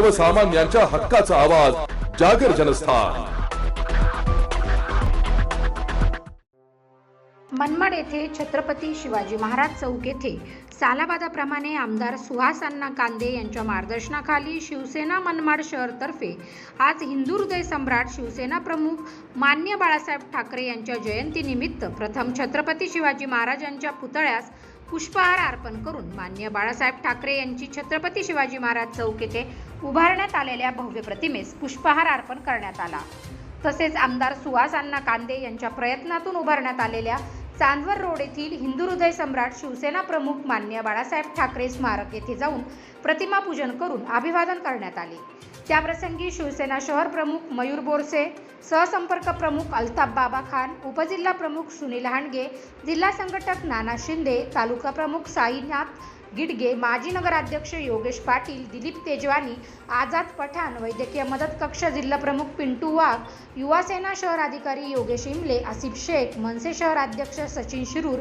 सर्वसामान्यांच्या हक्काचा आवाज जागर जनस्थान. मनमाड येथे छत्रपती शिवाजी महाराज चौक येथे सालाबादाप्रमाणे आमदार सुहास अण्णा कांदे यांच्या मार्गदर्शनाखाली शिवसेना मनमाड शहरतर्फे आज हिंदू हृदय सम्राट शिवसेना प्रमुख मान्य बाळासाहेब ठाकरे यांच्या जयंतीनिमित्त प्रथम छत्रपती शिवाजी महाराजांच्या पुतळ्यास पुष्पहार अर्पण करून मान्य बाळासाहेब ठाकरे यांची छत्रपती शिवाजी महाराज चौक येथे उभारण्यात आलेल्या भव्य प्रतिमेस पुष्पहार अर्पण करण्यात आला. तसेच आमदार सुहास अण्णा कांदे यांच्या प्रयत्नातून उभारण्यात आलेल्या चांदवर रोड येथील हिंदू हृदय सम्राट शिवसेना प्रमुख मान्य बाळासाहेब ठाकरे स्मारक येथे जाऊन प्रतिमा पूजन करून अभिवादन करण्यात आले. त्याप्रसंगी शिवसेना शहर प्रमुख मयूर बोरसे सहसंपर्क प्रमुख अल्ताफ बाबा खान उपजिल्हा प्रमुख सुनील हांडगे जिल्हा संघटक नाना शिंदे तालुका प्रमुख साईनाथ गिडगे माजी नगराध्यक्ष योगेश पाटील दिलीप तेजवानी आझाद पठाण वैद्यकीय मदत कक्ष जिल्हा प्रमुख पिंटू वाघ युवासेना शहर अधिकारी योगेश इमले आसिफ शेख मनसे शहराध्यक्ष सचिन शिरूर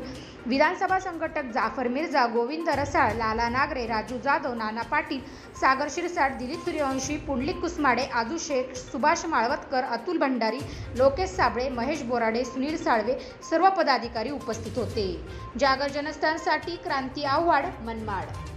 विधानसभा संघटक जाफर मिर्झा गोविंद रसाळ लाला नागरे राजू जाधव नाना पाटील सागर शिरसाट दिलीप सूर्यवंशी पुंडलिक कुसमाडे आजू शेख सुभाष माळवतकर अतुल भंडारी लोकेश साबळे महेश बोराडे सुनील साळवे सर्व पदाधिकारी उपस्थित होते. जागर जनस्थानसाठी क्रांती आव्हाड मनमाड